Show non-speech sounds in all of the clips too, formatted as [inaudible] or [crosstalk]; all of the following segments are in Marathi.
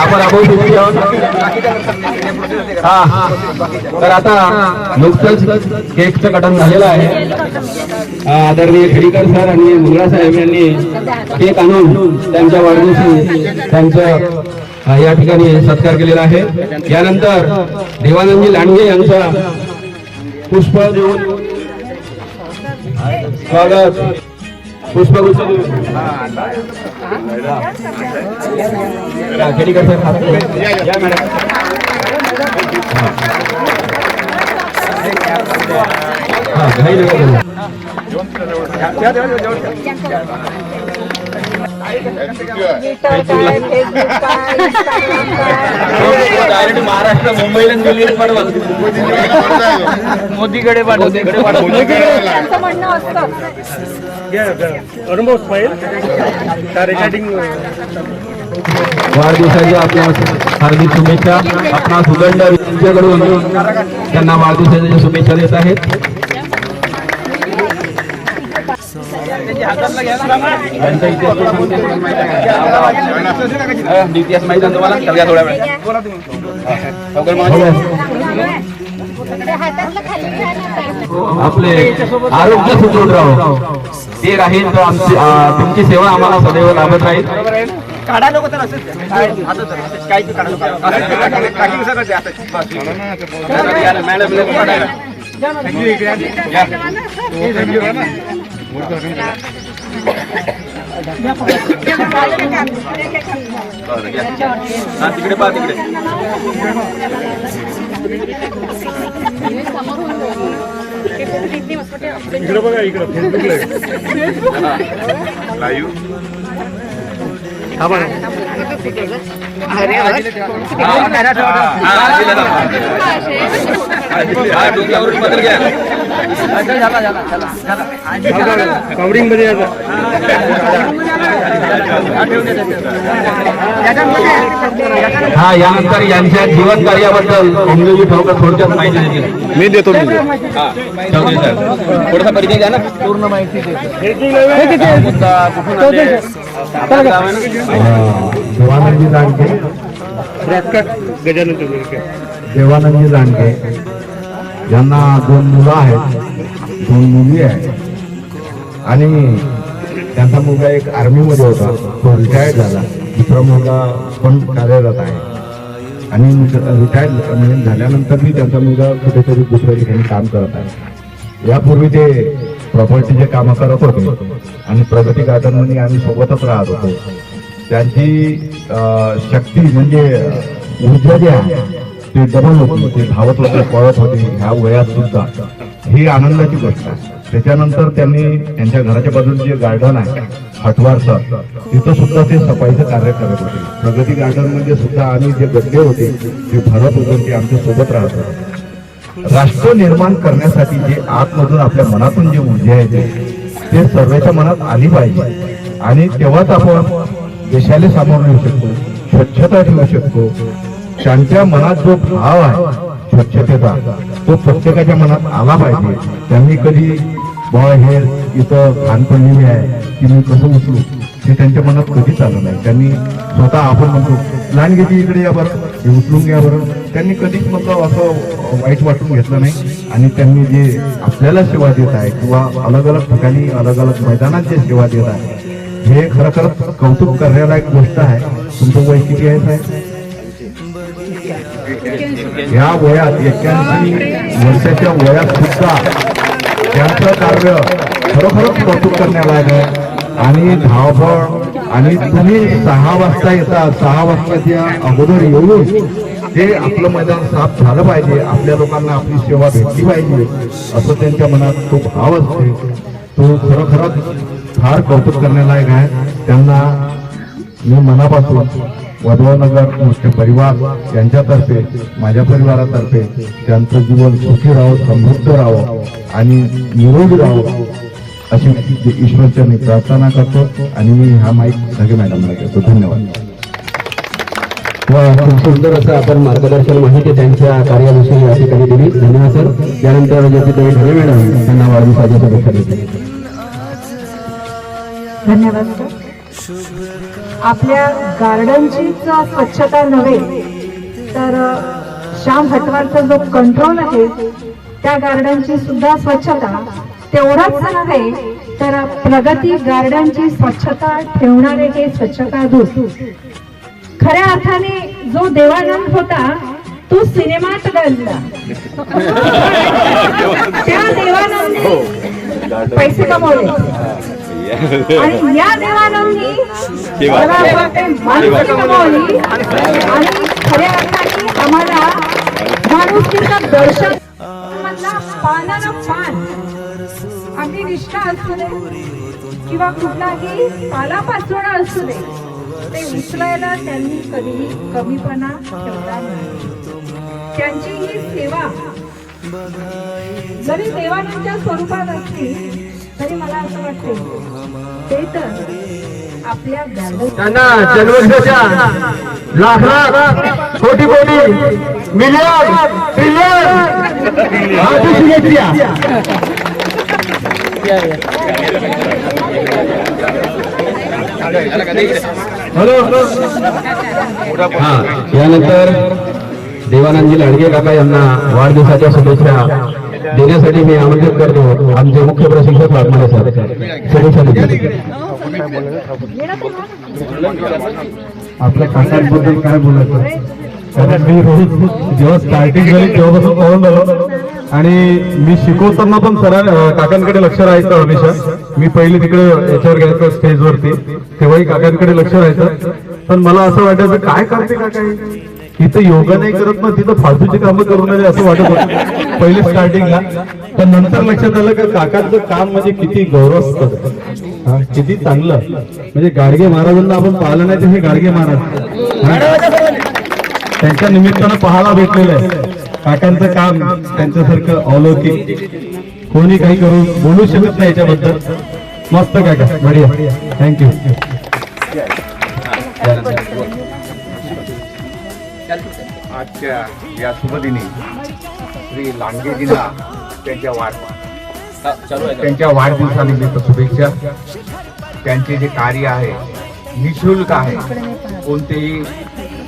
आपण आपण तुम्ही हा. तर आता नुकतंच केकचं कटन झालेलं आहे. आदरणीय खेडीकर सर आणि मुंगळा साहेब यांनी केक आणून त्यांच्या वाढदिवशी त्यांचं या ठिकाणी सत्कार केलेला आहे. यानंतर देवानंदजी लांडगे यांचा पुष्प देऊन स्वागत. पुष्पगुच्छ देऊन या, खेडीकर सर हात पुढे. या मॅडम हा घाई डायरेक्ट महाराष्ट्र मुंबईला दिल्ली पाठवा मोदीकडे पाठव मोदीकडे पाठव. त्यांचं म्हणणं असतं वाढदिवसाच्या आपल्या हार्दिक शुभेच्छा. आपणास उदंड त्यांना वाढदिवसाच्या शुभेच्छा देत आहेत. इतिहास माहिती तुम्हाला सगळ्या थोड्या वेळ लवकर माहिती. आपले आरोग्य सुदृढ राहो ते राहील तर आमची तुमची सेवा आम्हाला सदैव लाभत राहील काढा नको तर असंच हातच काढा नको. मॅडम हा, तिकडे पहा तिकडे. हा, दिलं ना. हा, डोक्यावरून पत्र घ्या हा यानंतर यांच्या जीवन कार्याबद्दल ओमदेवजी ठाऊकर थोडक्यात माहिती देतील. मी देतो मी थोडासा परिचय द्या ना. पूर्ण माहिती मुद्दा कुठून आले? आपलं गाव आहे ना? देवानंदजी लांडगे देवानंदजी लांडगे यांना दोन मुलं आहेत. दोन मुली आहेत. आणि त्यांचा मुलगा एक आर्मीमध्ये होता. तो रिटायर्ड झाला. दुसरा मुलगा पण कार्यरत आहे. आणि रिटायर्ड म्हणजे झाल्यानंतर मी त्यांचा मुलगा कुठेतरी दुसऱ्या ठिकाणी काम करत आहे. यापूर्वी ते प्रॉपर्टीचे कामं करत होते. आणि प्रगती गार्डनमध्ये आम्ही सोबतच राहत होतो. त्यांची शक्ती म्हणजे ऊर्जा जी आहे ते डबल होती. ते धावत होते पळत होते. ह्या वयात सुद्धा. ही आनंदाची गोष्ट आहे. त्याच्यानंतर त्यांनी त्यांच्या घराच्या बाजूला जे गार्डन आहे हटवारचं तिथं सुद्धा ते सफाईचं कार्य करत होते. प्रगती गार्डनमध्ये सुद्धा आम्ही जे गड्डे होते ते भरत होतो ते आमच्यासोबत राहत होते. राष्ट्र निर्माण करण्यासाठी जे आतमधून आपल्या मनातून जे ऊर्जा येते ते सर्वांच्या मनात आली पाहिजे. आणि तेव्हाच आपण देशाला सामोर नेऊ शकतो स्वच्छता ठेवू शकतो. त्यांच्या मनात जो भाव आहे स्वच्छतेचा. तो प्रत्येकाच्या मनात आला पाहिजे. त्यांनी कधी बॉय हे इथं घाण पडलेली आहे की मी कसं उचलू? हे त्यांच्या मनात कधीच आलं नाही. त्यांनी स्वतः आपण म्हणतो लहान घेते इकडे या बरं हे उचलून घ्या बरं. त्यांनी कधीच मतलब असं वाईट वाटून घेतलं नाही. आणि त्यांनी जे आपल्याला सेवा देत आहे किंवा अलग अलग ठिकाणी अलग अलग मैदानात जे सेवा देत आहे हे खरं खरंच कौतुक करण्यालायक गोष्ट आहे. तुमचं वय किती आहे साहेब. या वयात एक्क्याऐंशी वर्षाच्या वयात सुद्धा त्यांचं कार्य खरोखरच कौतुक करण्यालायक आहे आणि धावपळ आणि तुम्ही सहा वाजता येता सहा वाजताच्या अगोदर येऊन ते आपलं मैदान साफ झालं पाहिजे. आपल्या लोकांना आपली सेवा भेटली पाहिजे. असं त्यांच्या मनात तो भाव असते. तो खरोखरच फार कौतुक करण्यालायक आहे. त्यांना मी मनापासून वधवनगर मुख्य परिवार यांच्यातर्फे माझ्या परिवारातर्फे त्यांचं जीवन सुखी राहावं समृद्ध राहावं आणि निरोगी राहावं अशी ईश्वरचरणी प्रार्थना करतो आणि मी हा माईक सगळे मॅडमला देतो. धन्यवाद. व खूप सुंदर असं आपण मार्गदर्शन माहिती त्यांच्या कार्याविषयी या ठिकाणी दिली. धन्यवाद सर यानंतर ज्योतिताई ढगे मॅडम त्यांना वाढदिवसाच्या शुभेच्छा देतील धन्यवाद सर आपल्या गार्डनचीच स्वच्छता नव्हे तर श्याम हटवारचा जो कंट्रोल आहे त्या गार्डनची सुद्धा स्वच्छता. तेवढाच नव्हे तर प्रगती गार्डनची स्वच्छता ठेवणारे हे स्वच्छता दूत खऱ्या अर्थाने जो देवानंद होता तो सिनेमात गाजला. [laughs] त्या देवानंदने पैसे कमवले. आणि [laughs] या देवानंदनी मला वाटते माणुसकी कमावली आणि खऱ्या अर्थाने आम्हाला माणुसकीचं दर्शन पानानं पान. अगदी निष्ठा असू दे किंवा कुठलाही पालापाचोळा असू दे ते उचलायला त्यांनी कधीही कमीपणा ठेवला नाही. त्यांची ही सेवा जरी देवानंदच्या स्वरूपात असली तरी मला असं वाटते ते तर आपल्या गार्डन त्यांना जन्मदिवसाच्या लाख लाख कोटी कोटी मिलियन ट्रिलियन हॅलो. हा यानंतर देवानंदजी लाडगे काका यांना वाढदिवसाच्या शुभेच्छा देण्यासाठी मी आमंत्रित करतो. आमचे मुख्य प्रशिक्षक वाघमारे सर. शुभेच्छा आपल्या काकांबद्दल काय बोलायचं? कारण मी रोज जेव्हा स्टार्टिंग झाली तेव्हापासून पाहून झालो आणि मी शिकवताना पण सरा काकांकडे लक्ष राहायचं हमेशा. मी पहिले तिकडे याच्यावर घ्यायचो स्टेजवरती तेव्हाही काकांकडे लक्ष राहायचं. पण मला असं वाटायचं काय करते काका इथं योगा नाही करत ना तिथं फालतूची कामं करून आले असं वाटत होतं. पहिले स्टार्टिंगला पण नंतर लक्षात आलं की काकांचं काम म्हणजे किती गौरव असतं किती चांगलं. म्हणजे गाडगे महाराजांना आपण पाहिलं नाही तर हे गाडगे महाराज. त्यांच्या निमित्तानं पाहायला भेटलेलं आहे. काकांचं काम त्यांच्यासारखं अलौकिक. कोणी काही करून बोलू शकत नाही याच्याबद्दल. मस्त काका बढिया. थँक्यू आजच्या या शुभदिनी श्री लांगेजींना त्यांच्या वाढ त्यांच्या वाढदिवसानिमित्त शुभेच्छा. त्यांचे जे कार्य आहे निशुल्क आहे कोणतेही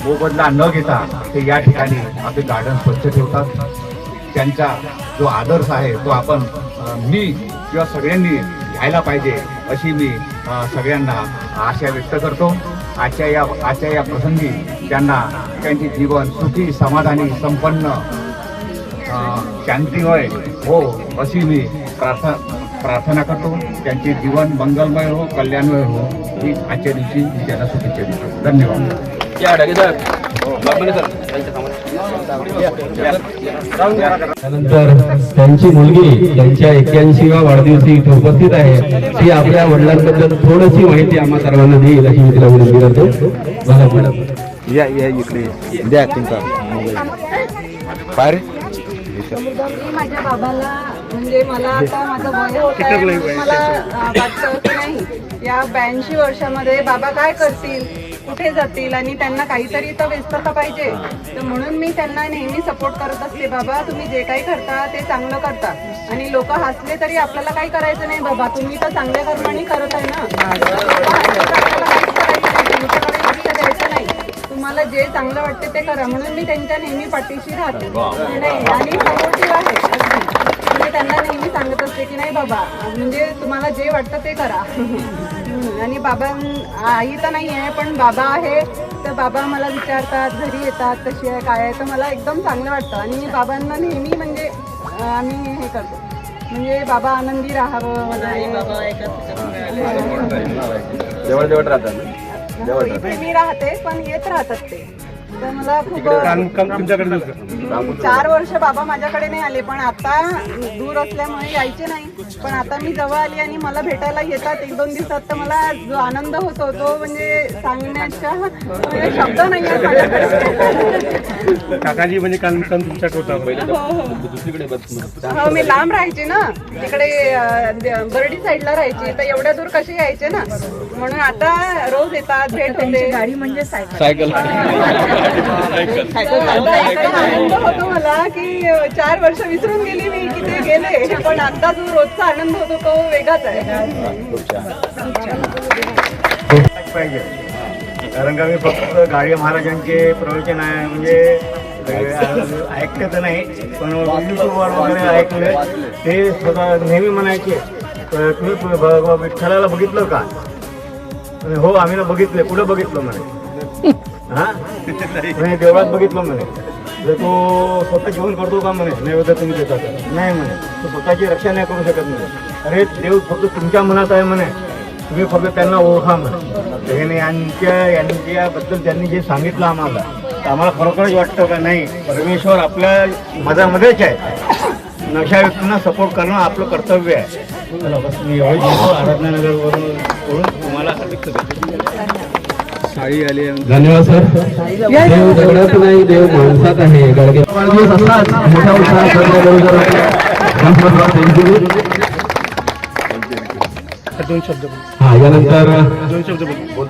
मोबदला न घेता ते या ठिकाणी आपले गार्डन स्वच्छ ठेवतात. त्यांचा जो आदर्श आहे तो आपण मी किंवा सगळ्यांनी घ्यायला पाहिजे अशी मी सगळ्यांना आशा व्यक्त करतो. आजच्या या आजच्या या प्रसंगी त्यांना त्यांचे जीवन सुखी समाधानी संपन्न शांतिमय हो अशी मी प्रार्थना प्रार्थना करतो. त्यांचे जीवन मंगलमय हो कल्याणमय हो. ही आजच्या दिवशी मी त्यांना शुभेच्छा देतो. धन्यवाद. त्यानंतर त्यांची मुलगी त्यांच्या एक्क्याऐंशीवा वाढदिवशी इथे उपस्थित आहे. ती आपल्या वडिलांबद्दल थोडीशी माहिती आम्हा सर्वांना देईल अशी मी तिला विनंती करतो. बघा मॅडम. या या इकडे द्या तुमचा मी माझ्या बाबाला म्हणजे मला आता माझं वय होत आहे मला वाटतं की नाही या ब्याऐंशी वर्षामध्ये बाबा काय करतील कुठे जातील आणि त्यांना काहीतरी तर व्यस्तता पाहिजे. तर म्हणून मी त्यांना नेहमी सपोर्ट करत असते बाबा तुम्ही जे काही करता ते चांगलं करता. आणि लोक हसले तरी आपल्याला काही करायचं नाही बाबा तुम्ही तर चांगल्या कर्माने करत आहे ना तुम्हाला जे चांगलं वाटते ते करा. म्हणून मी त्यांच्या नेहमी पाठीशी राहते. नाही आणि सपोर्टिव्ह आहे. म्हणजे त्यांना नेहमी सांगत असते की नाही बाबा म्हणजे तुम्हाला जे वाटतं ते करा. आणि बाबा आई तर नाही आहे पण बाबा आहे तर बाबा मला विचारतात घरी येतात कशी आहे काय आहे तर मला एकदम चांगलं वाटतं. आणि बाबांना नेहमी म्हणजे आम्ही हे करतो. म्हणजे बाबा आनंदी राहावं वगैरे. जवळ जवळ राहतात हो, इथे मी राहते पण येत राहतात ते. तर मला खूप हम्म, चार वर्ष बाबा माझ्याकडे नाही आले पण आता दूर असल्यामुळे यायचे नाही. पण आता मी जवळ आली आणि मला भेटायला येतात. एक दोन दिवसात तर मला जो आनंद होतो तो म्हणजे सांगण्याच्या म्हणजे शब्द नाही आहे माझ्याकडे. काकाजी म्हणजे काल मुक्काम तुमच्यात होता. हो, हो. हो मी लांब राहायचे ना. तिकडे अं, द- बर्डी साईडला राहायची. तर एवढ्या दूर कसे यायचे ना? म्हणून आता रोज येतात भेट होते. गाडी म्हणजे सायकल. आनंद [laughs] होतो मला की चार वर्ष विसरून गेली मी की ते गेले पण आता जो रोजचा आनंद होतो तो वेगळाच आहे. पाहिजे कारण का मी फक्त गाडी महाराजांचे प्रवचन आहे म्हणजे ऐकलं तर नाही पण युट्यूबवर वगैरे ऐकले ते स्वतः नेहमी म्हणायचे तुम्ही विठ्ठलाला बघितलं का? हो आम्ही ना बघितले कुठं बघितलं म्हणे? हा? नाही देवळात बघितलं म्हणे. जर तो स्वतः जेवण करतो का म्हणे नैवेद्य तुम्ही देता तर. नाही म्हणे. तो स्वतःची रक्षा नाही करू शकत म्हणे. अरे देव फक्त तुमच्या मनात आहे म्हणे. तुम्ही फक्त त्यांना ओळखा म्हणे. त्याने यांच्या यांच्याबद्दल त्यांनी जे सांगितलं आम्हाला तर आम्हाला खरोखरच वाटतं का? नाही. परमेश्वर आपल्या मधामध्येच आहे. नशा व्यक्तींना सपोर्ट करणं आपलं कर्तव्य आहे. मी एवढं आराधनानगरवरून तुम्हाला साडी आली धन्यवाद सर. देव नाही देव माणसात आहे. गाडगे वाढदिवस असलाच मोठ्या उत्साहात साजरा करू जर दोन शब्द हा यानंतर दोन शब्द बोल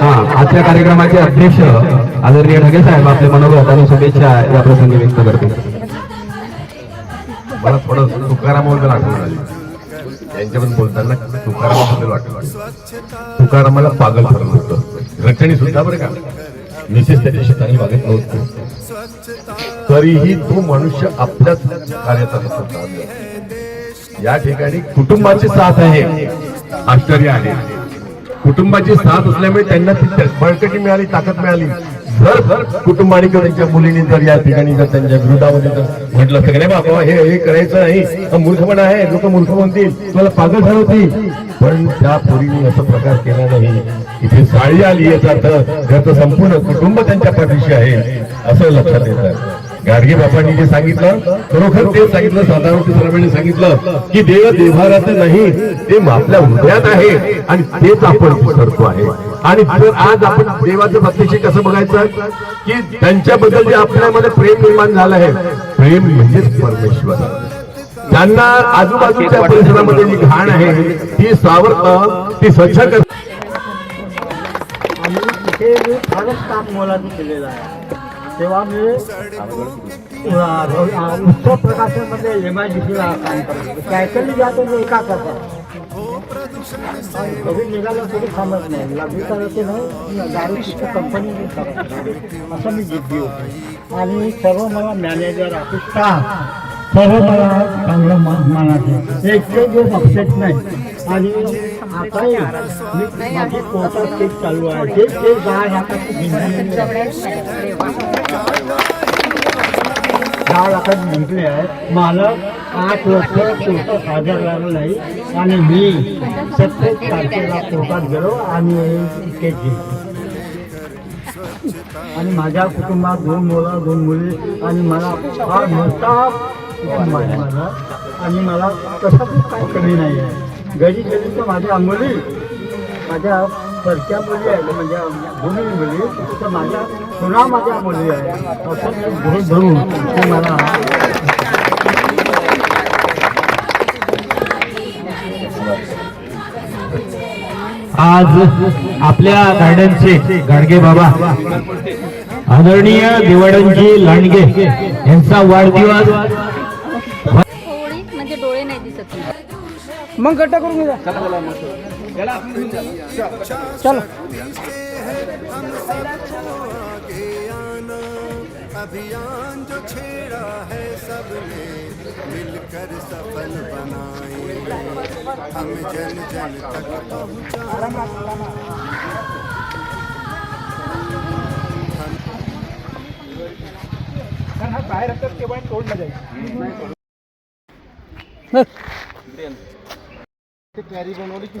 हा आजच्या कार्यक्रमाचे अध्यक्ष आदरणीय ढगे साहेब आपले मनोगत आणि शुभेच्छा या प्रसंगी व्यक्त करते मला थोडं तुकारामाबद्दल आठवण आली. यांच्याबद्दल बोलताना तुकारामाबद्दल वाटलं तुकारामाला पागल ठरलं होतं. रचणी सुद्धा बरं का? मिसेस त्याच्याशी चांगली वागत नव्हती. तरीही तो मनुष्य आपल्याच कार्याचा होता या ठिकाणी कुटुंबाची साथ आहे. आश्चर्य आहे. कुटुंबाची साथ असल्यामुळे त्यांना ती बळकटी मिळाली ताकद मिळाली. जर कुटुंबाने किंवा त्यांच्या मुलीने जर या ठिकाणी जर त्यांच्या विरोधामध्ये जर म्हटलं सगळे की नाही बाबा हे हे करायचं नाही. हा मूर्खपणा आहे लोक मूर्ख म्हणतील. तुम्हाला पागल ठरवतील. पण त्या पोरीने असं प्रकार केला नाही. इथे साडी आली याचा अर्थ घरचं संपूर्ण कुटुंब त्यांच्या पाठीशी आहे असं लक्षात येतं. गाडगे बाबांनी जे सांगितलं खरोखर तेच सांगितलं साधारण सांगितलं की देव देव्हारात नाही ते आपल्या हृदयात आहे आणि तेच आपण करतो आहे. आणि जर आज आपण देवाचं प्रत्यक्ष कसं बघायचं की त्यांच्याबद्दल जे आपल्यामध्ये प्रेम निर्माण झालं आहे प्रेम म्हणजेच परमेश्वर. त्यांना आजूबाजूच्या परिसरामध्ये जी घाण आहे ती सावरत ती स्वच्छ कर आणि तिथे मी फारच काम मोलाचं केलेलं आहे. तेव्हा मी अ, अ, उत्सव प्रकाशनमध्ये एम आय डी सीला काम करतो. सायकली जातो मी एका करतात कधी निघालं तरी थांबत नाही. लागली करायचं नाही दारू कंपनी असं मी जिद्दी होतो. आणि सर्व मला मॅनेजर ऑफिस स्टाफ सर्व मला चांगलं मान मानायचे. एकटे दिवस अपसेट नाही. आणि आता मी माझी कोर्टात केस चालू आहे. ते केस दहा दहा लाखात जिंकले आहे मला आठ वर्ष कोर्टात हजर लागलं नाही. आणि मी सत्तेच तारखेला कोर्टात गेलो आणि केस जिंकली. आणि माझ्या कुटुंबात दोन मुलं दोन मुली आणि मला फार मोठा कुटुंब आणि मला कशातच काही कमी नाही आहे. घरी गेली तर माझ्या अंगोली माझ्या परक्या मुली आहेत म्हणजे भूमी मुली तर माझ्या पुन्हा माझ्या मुली आहे असं भरून धरून ते मला आज आपल्या गार्डनचे गाडगे बाबा आदरणीय दिवाळंजी लांडगे यांचा वाढदिवस मग गट्टा करून घ्या चलो। अभियान जो छेड़ा है सबने मिलकर सफल बनाए हम जन जन तक पहुँचा बाहेर असतात तेव्हा तोडलं जाईल कॅरी बनवली की